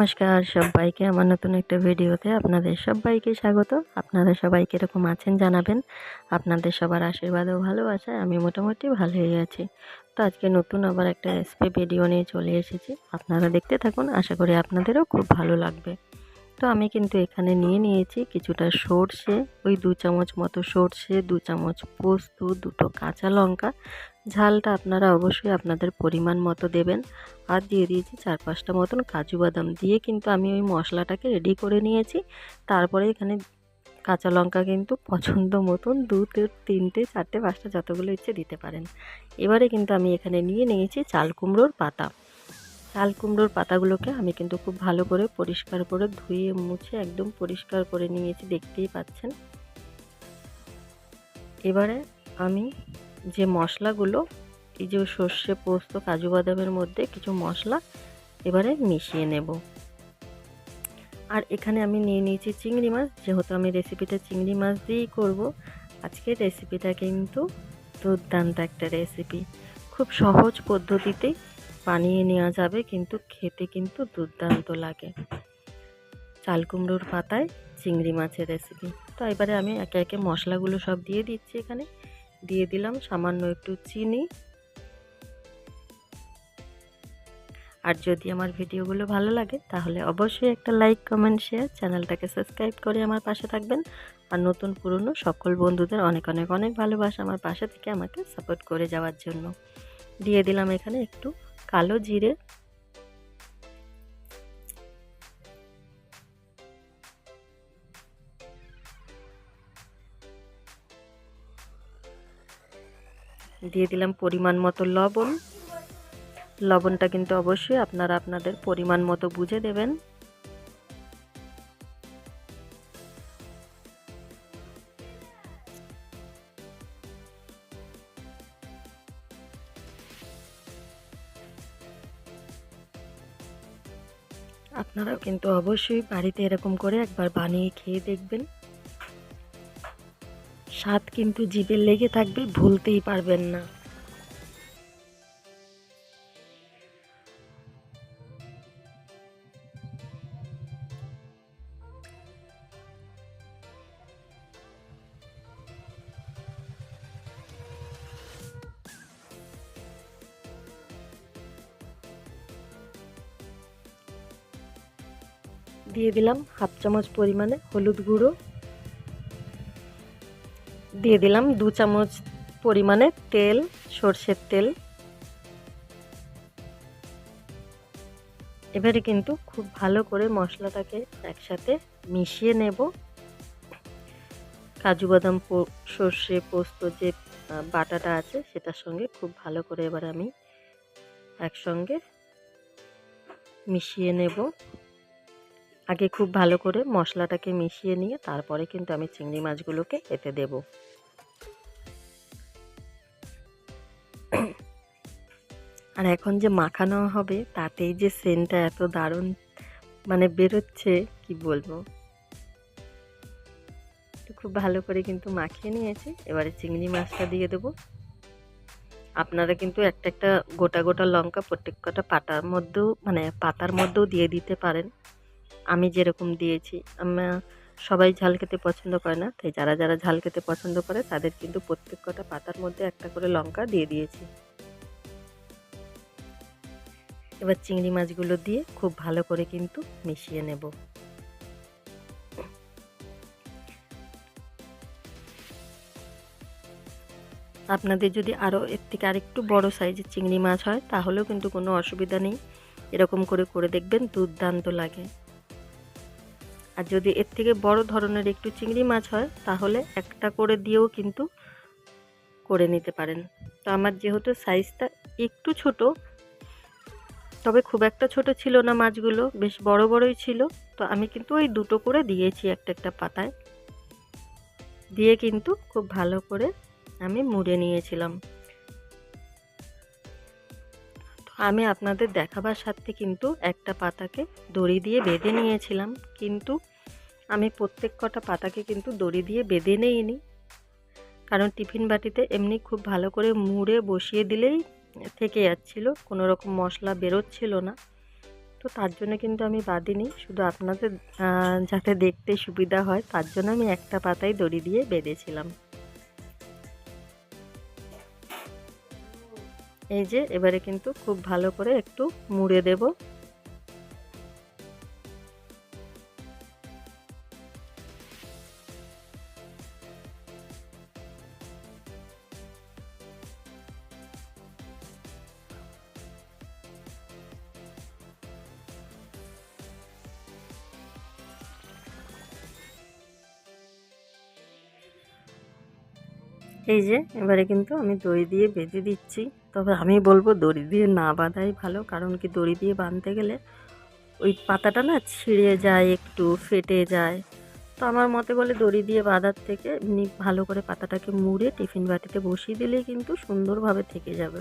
নমস্কার সবাইকে আমার নতুন একটা ভিডিওতে আপনাদের সবাইকে স্বাগত। আপনারা সবাই কীরকম আছেন জানাবেন। আপনাদের সবার আশীর্বাদ ও ভালোবাসায় আমি মোটামুটি ভালোই আছি। তো আজকে নতুন আবার একটা রেসিপি ভিডিও নিয়ে চলে এসেছি। আপনারা দেখতে থাকুন, আশা করি আপনাদেরও খুব ভালো লাগবে। তো আমি কিন্তু এখানে নিয়ে নিয়েছি কিছুটা সর্ষে, ওই দু চামচ মতো সর্ষে, দু চামচ পোস্ত, দুটো কাঁচা লঙ্কা। ঝালটা আপনারা অবশ্যই আপনাদের পরিমাণ মতো দেবেন। আর দিয়ে দিয়েছি চার পাঁচটা মতন কাজু বাদাম দিয়ে কিন্তু আমি ওই মশলাটাকে রেডি করে নিয়েছি। তারপরে এখানে কাঁচা লঙ্কা কিন্তু পছন্দ মতন দু তিনটে, চারটে, পাঁচটা যতগুলো ইচ্ছে দিতে পারেন। এবারে কিন্তু আমি এখানে নিয়ে নিয়েছি চাল কুমড়োর পাতা। চাল কুমড়োর পাতাগুলোকে আমি কিন্তু খুব ভালো করে পরিষ্কার করে ধুয়ে মুছে একদম পরিষ্কার করে নিয়েছি, দেখতেই পাচ্ছেন। এবারে আমি যে মশলাগুলো, এই যে সর্ষে, পোস্ত, কাজু বাদামের মধ্যে কিছু মশলা এবারে মিশিয়ে নেব। আর এখানে আমি নিয়ে নিয়েছি চিংড়ি মাছ, যেহেতু আমি রেসিপিটা চিংড়ি মাছ দিয়েই করব আজকের রেসিপিটা কিন্তু দুর্দান্ত একটা রেসিপি। খুব সহজ পদ্ধতিতে বানিয়ে নেওয়া যাবে, কিন্তু খেতে কিন্তু দুর্দান্ত লাগে। চাল কুমড়োর পাতায় চিংড়ি মাছের রেসিপি তো এবারে আমি একে একে মশলাগুলো সব দিয়ে দিচ্ছি এখানে। দিয়ে দিলাম সামান্য একটু চিনি। আর যদি আমার ভিডিওগুলো ভালো লাগে, তাহলে অবশ্যই একটা লাইক কমেন্ট শেয়ার চ্যানেলটাকে সাবস্ক্রাইব করে আমার পাশে থাকবেন। আর নতুন পুরনো সকল বন্ধুদের অনেক অনেক অনেক ভালোবাসা আমার পাশে থেকে আমাকে সাপোর্ট করে যাওয়ার জন্য। দিয়ে দিলাম এখানে একটু কালো জিরে। দিয়ে দিলাম পরিমাণ মতো লবণ। লবণটা কিন্তু অবশ্যই আপনারা আপনাদের পরিমাণ মতো বুঝে দেবেন। আপনারাও কিন্তু অবশ্যই বাড়িতে এরকম করে একবার বানিয়ে খেয়ে দেখবেন। স্বাদ কিন্তু জিভে লেগে থাকবে, ভুলতেই পারবেন না। দিয়ে দিলাম হাফ চামচ পরিমাণে হলুদ গুঁড়ো। দিয়ে দিলাম দু চামচ পরিমাণে তেল, সর্ষের তেল। এবারে কিন্তু খুব ভালো করে মশলাটাকে একসাথে মিশিয়ে নেব। কাজু বাদাম সর্ষে, পোস্ত যে বাটাটা আছে সেটার সঙ্গে খুব ভালো করে এবার আমি একসঙ্গে মিশিয়ে নেব। আগে খুব ভালো করে মশলাটাকে মিশিয়ে নিয়ে তারপরে কিন্তু আমি চিংড়ি মাছগুলোকে এতে দেব। আর এখন যে মাখানো হবে তাতেই যে সেন্টটা এত দারুণ মানে বেরোচ্ছে, কি বলব? খুব ভালো করে কিন্তু মাখিয়ে নিয়েছি, এবারে চিংড়ি মাছটা দিয়ে দেবো। আপনারা কিন্তু একটা একটা গোটা গোটা লঙ্কা প্রত্যেক কটা পাতার মধ্যেও মানে পাতার মধ্যেও দিয়ে দিতে পারেন। আমি যেরকম দিয়েছি আমরা সবাই ঝাল খেতে পছন্দ করে না, তাই যারা যারা ঝাল খেতে পছন্দ করে তাদের কিন্তু প্রত্যেক কটা পাতার মধ্যে একটা করে লঙ্কা দিয়ে দিয়েছি। এবার চিংড়ি মাছগুলো দিয়ে খুব ভালো করে কিন্তু মিশিয়ে নেব। আপনাদের যদি আরও এর থেকে আরেকটু বড় সাইজের চিংড়ি মাছ হয় তাহলেও কিন্তু কোনো অসুবিধা নেই। এরকম করে করে দেখবেন, দুর্দান্ত লাগে। আর যদি এর থেকে বড় ধরনের একটু চিংড়ি মাছ হয়, তাহলে একটা করে দিয়েও কিন্তু করে নিতে পারেন। তো আমার যেহেতু সাইজটা একটু ছোট, তবে খুব একটা ছোট ছিল না মাছগুলো, বেশ বড় বড়ই ছিল। তো আমি কিন্তু ওই দুটো করে দিয়েছি একটা একটা পাতায়। দিয়ে কিন্তু খুব ভালো করে আমি মুড়ে নিয়েছিলাম। আমি আপনাদের দেখাবার সাথে কিন্তু একটা পাতাকে দড়ি দিয়ে বেঁধে নিয়েছিলাম। কিন্তু আমি প্রত্যেক কটা পাতাকে কিন্তু দড়ি দিয়ে বেঁধে নেইনি। কারণ টিফিন বাটিতে এমনি খুব ভালো করে মুড়ে বসিয়ে দিলেই থেকে যাচ্ছিল কোনো রকম মশলা বেরোচ্ছিল না। তো তার জন্য কিন্তু আমি বাঁধিনি, শুধু আপনাদের যাতে দেখতে সুবিধা হয়, তার জন্য আমি একটা পাতায় দড়ি দিয়ে বেঁধেছিলাম। এই যে এবারে কিন্তু খুব ভালো করে একটু মুড়ে দেব। এই যে, এবারে কিন্তু আমি দড়ি দিয়ে বেঁধে দিচ্ছি। তবে আমি বলব দড়ি দিয়ে না বাঁধাই ভালো, কারণ কি দড়ি দিয়ে বাঁধতে গেলে ওই পাতাটা না ছিঁড়ে যায়, একটু ফেটে যায়। তো আমার মতে বলে দড়ি দিয়ে বাঁধার থেকে এমনি ভালো করে পাতাটাকে মুড়ে টিফিন বাটিতে বসিয়ে দিলেই কিন্তু সুন্দরভাবে থেকে যাবে।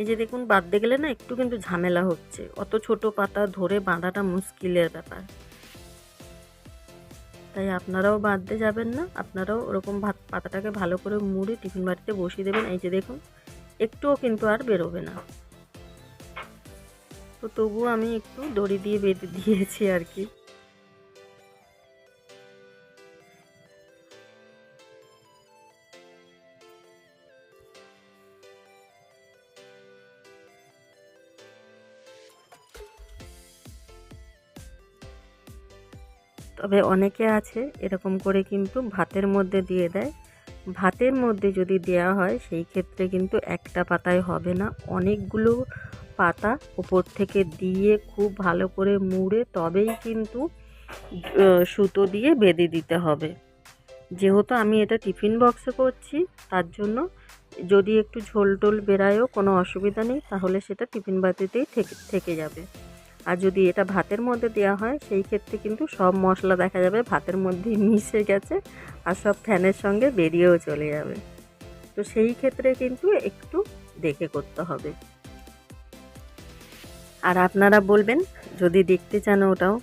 এই যে দেখুন, বাঁধতে গেলে না একটু কিন্তু ঝামেলা হচ্ছে। অত ছোট পাতা ধরে বাঁধাটা মুশকিলের ব্যাপার। তাই আপনারাও বাঁধতে যাবেন না। আপনারাও ওরকম ভাত পাতাটাকে ভালো করে মুড়ে টিফিন বাড়িতে বসিয়ে দেবেন। এই যে দেখুন, একটুও কিন্তু আর বেরোবে না। তো তবুও আমি একটু দড়ি দিয়ে বেঁধে দিয়েছি আর কি। তবে অনেকে আছে, এরকম করে কিন্তু ভাতের মধ্যে দিয়ে দেয়। ভাতের মধ্যে যদি দেওয়া হয়, সেই ক্ষেত্রে কিন্তু একটা পাতায় হবে না। অনেকগুলো পাতা উপর থেকে দিয়ে খুব ভালো করে মুড়ে তবেই কিন্তু সুতো দিয়ে বেঁধে দিতে হবে। যেহেতু আমি এটা টিফিন বক্সে করছি, তার জন্য যদি একটু ঝোল টোল বেরায়ও কোনো অসুবিধা নেই, তাহলে সেটা টিফিন বাতিতেই থেকে থেকে যাবে। আর যদি এটা ভাতের মধ্যে দেওয়া হয়, সেই ক্ষেত্রে কিন্তু সব মশলা দেখা যাবে ভাতের মধ্যেই মিশে গেছে আর সব ফ্যানের সঙ্গে বেরিয়েও চলে যাবে। তো সেই ক্ষেত্রে কিন্তু একটু দেখে করতে হবে। আর আপনারা বলবেন, যদি দেখতে চান ওটাও,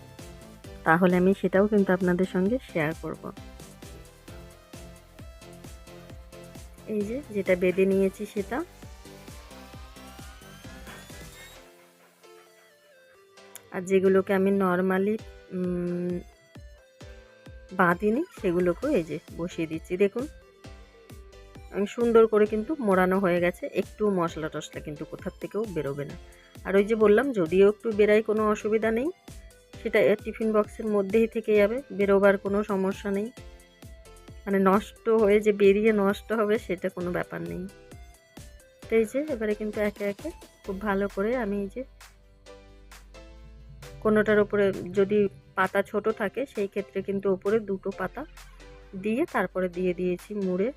তাহলে আমি সেটাও কিন্তু আপনাদের সঙ্গে শেয়ার করব। এই যে, যেটা বেঁধে নিয়েছি সেটা। আর যেগুলোকে আমি নর্মালি বাঁধিনি, সেগুলোকেও এই যে বসিয়ে দিচ্ছি। দেখুন, আমি সুন্দর করে কিন্তু মোড়ানো হয়ে গেছে। একটু মশলা টশলা কিন্তু কোথার থেকেও বেরোবে না। আর ওই যে বললাম, যদিও একটু বেরাই কোনো অসুবিধা নেই, সেটা টিফিন বক্সের মধ্যেই থেকে যাবে, বেরোবার কোনো সমস্যা নেই। মানে নষ্ট হয়ে যে বেরিয়ে নষ্ট হবে, সেটা কোনো ব্যাপার নেই। তো এই যে, এবারে কিন্তু একে একে খুব ভালো করে আমি এই যে কোনোটার ওপরে যদি পাতা ছোট থাকে, সেই ক্ষেত্রে কিন্তু ওপরে দুটো পাতা দিয়ে তারপরে দিয়ে দিয়েছি মুড়ে।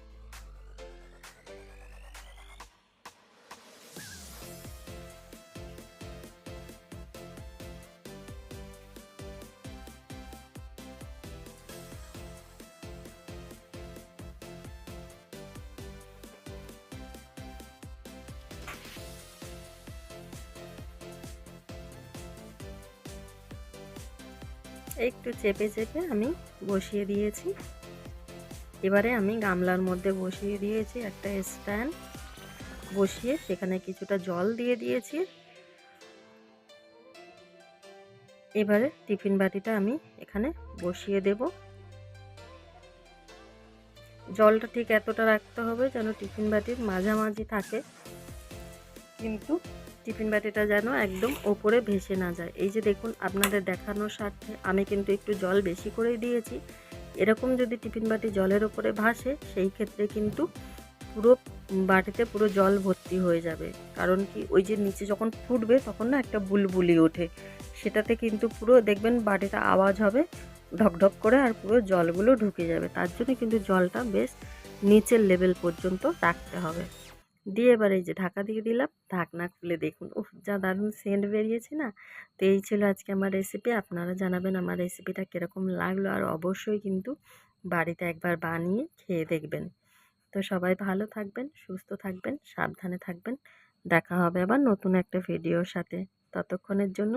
একটু চেপে চেপে আমি বসিয়ে দিয়েছি। এবারে আমি গামলার মধ্যে বসিয়ে দিয়েছি একটা স্ট্যান্ড। বসিয়ে সেখানে কিছুটা জল দিয়ে দিয়েছি। এবারে টিফিন বাটিটা আমি এখানে বসিয়ে দেব। জলটা ঠিক এতটা রাখতে হবে যেন টিফিন বাটির মাঝামাঝি থাকে। কিন্তু টিফিন বাটিটা যেন একদম ওপরে ভেসে না যায়। এই যে দেখুন, আপনাদের দেখানোর স্বার্থে আমি কিন্তু একটু জল বেশি করেই দিয়েছি। এরকম যদি টিফিন বাটি জলের ওপরে ভাসে, সেই ক্ষেত্রে কিন্তু পুরো বাটিতে পুরো জল ভর্তি হয়ে যাবে। কারণ কি, ওই যে নিচে যখন ফুটবে, তখন না একটা বুলবুলি ওঠে। সেটাতে কিন্তু পুরো দেখবেন বাটিটা আওয়াজ হবে ঢকঢক করে আর পুরো জলগুলো ঢুকে যাবে। তার জন্য কিন্তু জলটা বেশ নিচের লেভেল পর্যন্ত রাখতে হবে। দিয়ে এবার এই যে ঢাকা দিয়ে দিলাম। ঢাকনা খুলে দেখুন। উফ, যা দারুণ সেন্ট বেরিয়েছে না? তো এই ছিল আজকে আমার রেসিপি আপনারা জানাবেন আমার রেসিপিটা কীরকম লাগল আর অবশ্যই কিন্তু বাড়িতে একবার বানিয়ে খেয়ে দেখবেন। তো সবাই ভালো থাকবেন, সুস্থ থাকবেন, সাবধানে থাকবেন। দেখা হবে আবার নতুন একটা ভিডিওর সাথে। ততক্ষণের জন্য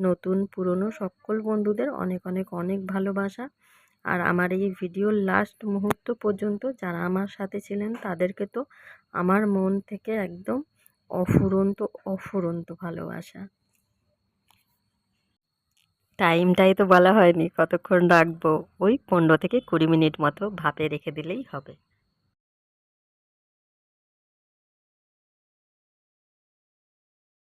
নতুন, পুরনো সকল বন্ধুদের অনেক অনেক অনেক ভালোবাসা। আর আমার এই ভিডিওর লাস্ট মুহূর্ত পর্যন্ত যারা আমার সাথে ছিলেন, তাদেরকে তো আমার মন থেকে একদম অফুরন্ত অফুরন্ত ভালোবাসা। টাইমটাই তো বলা হয়নি, কতক্ষণ রাখব? ওই পনেরো থেকে কুড়ি মিনিট মতো ভাপে রেখে দিলেই হবে।